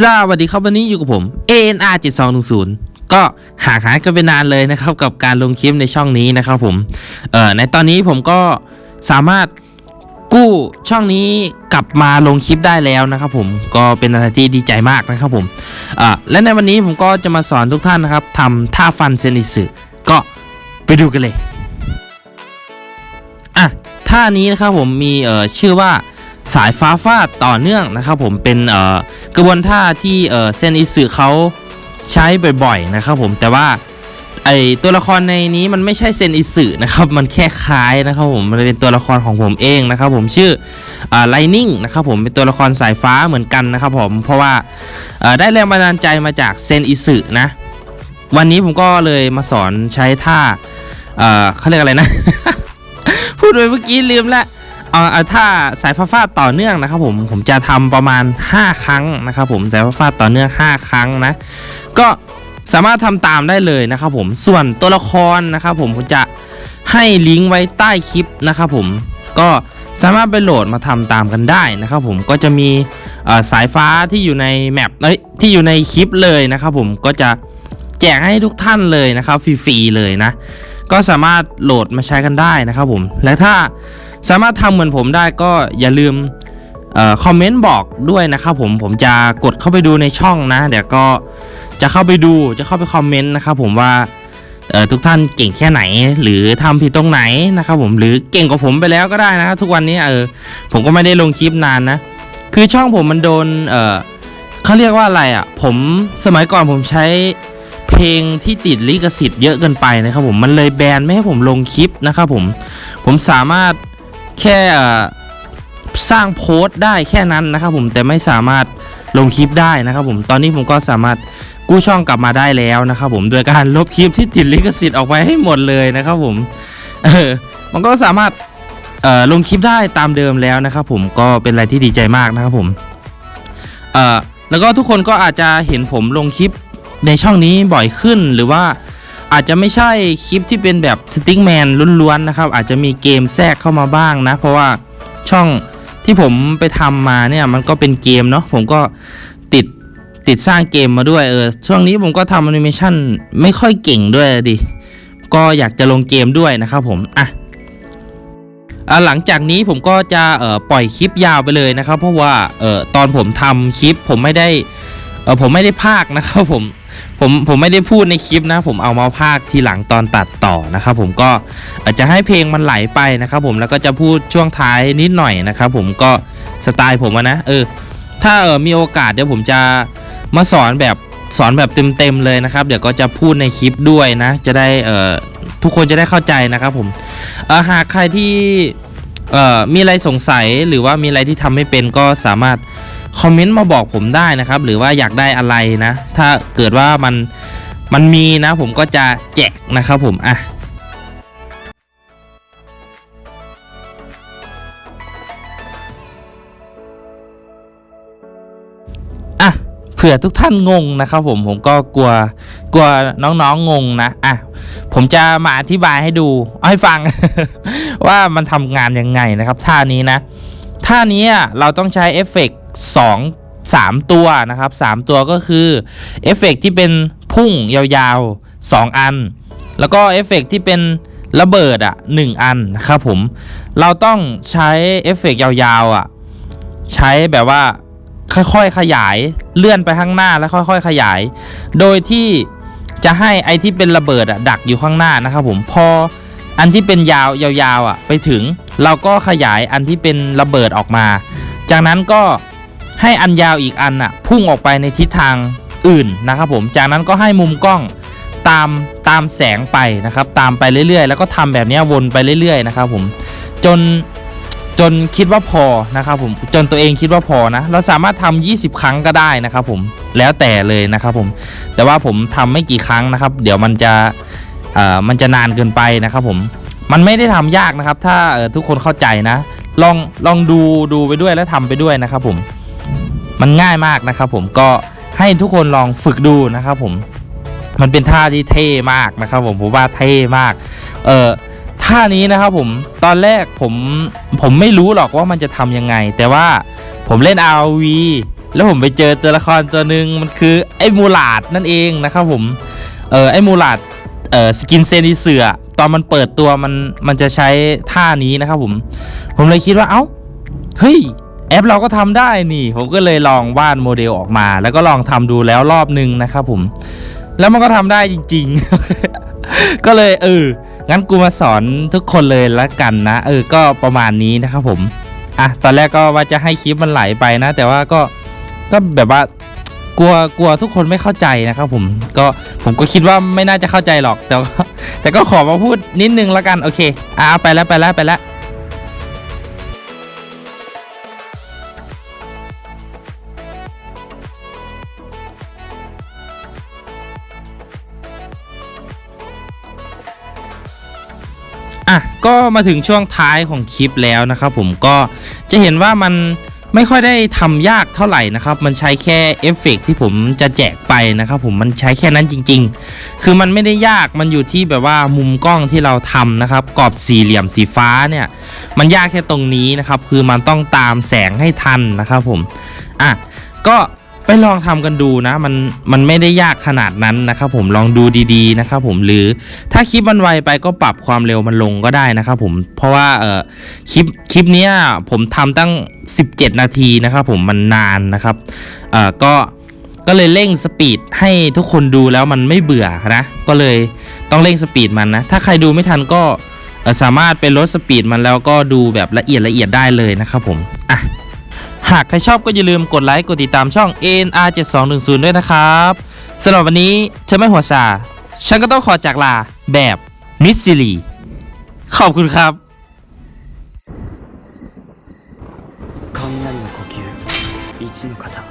สวัสดีครับวันนี้อยู่กับผม ANR 7210ก็หาหายกันไปนานเลยนะครับกับการลงคลิปในช่องนี้นะครับผมเอ่อในตอนนี้ผมก็สามารถกู้ช่องนี้กลับมาลงคลิปได้แล้วนะครับผมก็เป็นอะไรที่ดีใจมากนะครับผมเอ่อและในวันนี้ผมก็จะมาสอนทุกท่านนะครับทำท่าฟันเซนิสึก็ไปดูกันเลยอะท่านี้นะครับผมมีเอ่อชื่อว่า สายฟ้าฟาดต่อเนื่องนะครับผมเป็นกระบวนท่าที่เซนอิสึเขาใช้บ่อยๆนะครับผมแต่ว่าไอตัวละครในนี้มันไม่ใช่เซนอิสึนะครับมันแค่คล้ายนะครับผมมันเป็นตัวละครของผมเองนะครับผมชื่อไลนิ่งนะครับผมเป็นตัวละครสายฟ้าเหมือนกันนะครับผมเพราะว่าได้แรงบันดาลใจมาจากเซนอิสึนะวันนี้ผมก็เลยมาสอนใช้ท่าเขาเรียกอะไรนะ พูดไปเมื่อกี้ลืมละ เอาเอาถ้าสายฟ้าฟาดต่อเนื่องนะครับผมผมจะทำประมาณ 5 ครั้งนะครับผมสายฟ้าฟาดต่อเนื่อง 5 ครั้งนะก็สามารถทำตามได้เลยนะครับผมส่วนตัวละครนะครับผมผมจะให้ลิงก์ไว้ใต้คลิปนะครับผมก็สามารถไปโหลดมาทำตามกันได้นะครับผมก็จะมีสายฟ้าที่อยู่ในแมปเอ้ยที่อยู่ในคลิปเลยนะครับผมก็จะแจกให้ทุกท่านเลยนะครับฟรีๆเลยนะก็สามารถโหลดมาใช้กันได้นะครับผมและถ้า สามารถทำเหมือนผมได้ก็อย่าลืมออคอมเมนต์บอกด้วยนะครับผมผมจะกดเข้าไปดูในช่องนะ เดี๋ยวก็จะเข้าไปดูจะเข้าไปคอมเมนต์นะครับผมว่าทุกท่านเก่งแค่ไหน หรือทำผิดตรงไหนนะครับผมหรือเก่งกว่าผมไปแล้วก็ได้นะทุกวันนี้เออผมก็ไม่ได้ลงคลิปนานนะ คือช่องผมมันโดนเออเขาเรียกว่าอะไรอะ ผมสมัยก่อนผมใช้เพลงที่ติดลิขสิทธิ์เยอะเกินไปนะครับผมมันเลยแบนไม่ให้ผมลงคลิปนะครับผมผมสามารถ แค่สร้างโพสต์ได้แค่นั้นนะครับผมแต่ไม่สามารถลงคลิปได้นะครับผมตอนนี้ผมก็สามารถกู้ช่องกลับมาได้แล้วนะครับผมโดยการลบคลิปที่ติดลิขสิทธิ์ออกไปให้หมดเลยนะครับผมเออมันก็สามารถเอ่อลงคลิปได้ตามเดิมแล้วนะครับผมก็เป็นอะไรที่ดีใจมากนะครับผมเอ่อแล้วก็ทุกคนก็อาจจะเห็นผมลงคลิปในช่องนี้บ่อยขึ้นหรือว่า อาจจะไม่ใช่คลิปที่เป็นแบบสติ๊กแมนล้วนๆนะครับ อาจจะมีเกมแทรกเข้ามาบ้างนะ เพราะว่าช่องที่ผมไปทำมาเนี่ยมันก็เป็นเกมเนาะผมก็ติดติดสร้างเกมมาด้วยเออช่วงนี้ผมก็ทำแอนิเมชันไม่ค่อยเก่งด้วยดิก็อยากจะลงเกมด้วยนะครับผมอะอะหลังจากนี้ผมก็จะเอ่อปล่อยคลิปยาวไปเลยนะครับ เพราะว่าเออตอนผมทำคลิปผมไม่ได้เออผมไม่ได้พากนะครับผม ผมผมไม่ได้พูดในคลิปนะ ผมเอามาพากย์ทีหลังตอนตัดต่อนะครับผมก็อาจจะให้เพลงมันไหลไปนะครับผมแล้วก็จะพูดช่วงท้ายนิดหน่อยนะครับผมก็สไตล์ผมนะเออถ้าเออมีโอกาสเดี๋ยวผมจะมาสอนแบบสอนแบบเต็มๆเลยนะครับ เดี๋ยวก็จะพูดในคลิปด้วยนะ จะได้เออทุกคนจะได้เข้าใจนะครับผมเออหากใครที่เออมีอะไรสงสัยหรือว่ามีอะไรที่ทำไม่เป็นก็สามารถ คอมเมนต์มาบอกผมได้นะครับ หรือว่าอยากได้อะไรนะ ถ้าเกิดว่ามันมันมีนะ ผมก็จะแจกนะครับผมอะอะเผื่อทุกท่านงงนะครับผมผมก็กลัวกลัวน้องๆงงนะอะผมจะมาอธิบายให้ดูเอาให้ฟัง ว่ามันทำงานยังไงนะครับท่านี้นะท่านี้เราต้องใช้เอฟเฟกต์ สองสามตัวนะครับสามตัวก็คือเอฟเฟกต์ที่เป็นพุ่งยาวๆสองอัน แล้วก็เอฟเฟกต์ที่เป็นระเบิดอะหนึ่งอันนะครับผม เราต้องใช้เอฟเฟกต์ยาวๆอะ ใช้แบบว่าค่อยๆขยายเลื่อนไปข้างหน้าแล้วค่อยๆขยาย โดยที่จะให้ไอที่เป็นระเบิดอะดักอยู่ข้างหน้านะครับผมพออันที่เป็นยาวยาวๆอะไปถึง เราก็ขยายอันที่เป็นระเบิดออกมา จากนั้นก็ ให้อันยาวอีกอันอะพุ่งออกไปในทิศทางอื่นนะครับผมจากนั้นก็ให้มุมกล้องตามตามแสงไปนะครับตามไปเรื่อยๆ แล้วก็ทำแบบนี้วนไปเรื่อยๆนะครับผมจนจนคิดว่าพอนะครับผมจนตัวเองคิดว่าพอนะ เราสามารถทำ20 ครั้งก็ได้นะครับผมแล้วแต่เลยนะครับผมแต่ว่าผมทำไม่กี่ครั้งนะครับ เดี๋ยวมันจะเอ่อมันจะนานเกินไปนะครับผมมันไม่ได้ทำยากนะครับ ถ้าทุกคนเข้าใจนะ ลองลองดูดูไปด้วยแล้วทำไปด้วยนะครับผม มันง่ายมากนะครับผมก็ให้ทุกคนลองฝึกดูนะครับผมมันเป็นท่าที่เท่มากนะครับผมผมว่าเท่มากเอ่อท่านี้นะครับผมตอนแรกผมผมไม่รู้หรอกว่ามันจะทำยังไง แต่ว่าผมเล่น RV แล้วผมไปเจอตัวละครตัวหนึ่งมันคือไอ้มูลาดนั่นเองนะครับผมเออไอ้มูลาดเออสกินเซนิเสือตอนมันเปิดตัวมันมันจะใช้ท่านี้นะครับผม ผมเลยคิดว่าเอ้าเฮ้ย ปเราก็ทำได้นี่ ผมก็เลยลองวาดโมเดลออกมา แล้วก็ลองทำดูแล้วรอบหนึ่งนะครับผมแล้วมันก็ทำได้จริง ๆ ก็เลยเอองั้นกูมาสอนทุกคนเลยละกันนะ เออก็ประมาณนี้นะครับผมอะตอนแรกก็ว่าจะให้คลิปมันไหลไปนะ แต่ว่าก็ก็แบบว่ากลัวกลัวทุกคนไม่เข้าใจนะครับผมก็ผมก็คิดว่าไม่น่าจะเข้าใจหรอกแต่ก็แต่ก็ขอมาพูดนิดนึงละกันโอเคอะไปแล้วไปแล้วไปแล้ว อะก็มาถึงช่วงท้ายของคลิปแล้วนะครับผมก็จะเห็นว่ามันไม่ค่อยได้ทำยากเท่าไหร่นะครับ มันใช้แค่เอฟเฟกต์ที่ผมจะแจกไปนะครับผมมันใช้แค่นั้นจริง ๆ คือมันไม่ได้ยากมันอยู่ที่แบบว่ามุมกล้องที่เราทำนะครับกรอบสี่เหลี่ยมสีฟ้าเนี่ยมันยากแค่ตรงนี้นะครับ คือมันต้องตามแสงให้ทันนะครับผมอะก็ ไปลองทำกันดูนะมันมันไม่ได้ยากขนาดนั้นนะครับผมลองดูดีๆนะครับผมหรือถ้าคลิปมันไวไปก็ปรับความเร็วมันลงก็ได้นะครับผมเพราะว่าเออคลิปคลิปเนี้ยผมทำตั้ง 17 นาทีนะครับผมมันนานนะครับเออก็ก็เลยเร่งสปีดให้ทุกคนดูแล้วมันไม่เบื่อนะก็เลยต้องเร่งสปีดมันนะถ้าใครดูไม่ทันก็สามารถไปลดสปีดมันแล้วก็ดูแบบละเอียดละเอียดได้เลยนะครับผมอะ หากใครชอบก็อย่าลืมกดไลค์กดติดตามช่อง NR 7210ด้วยนะครับสำหรับวันนี้เธอไม่หัวซาฉันก็ต้องขอจากลาแบบมิสซิลีขอบคุณครับ1の方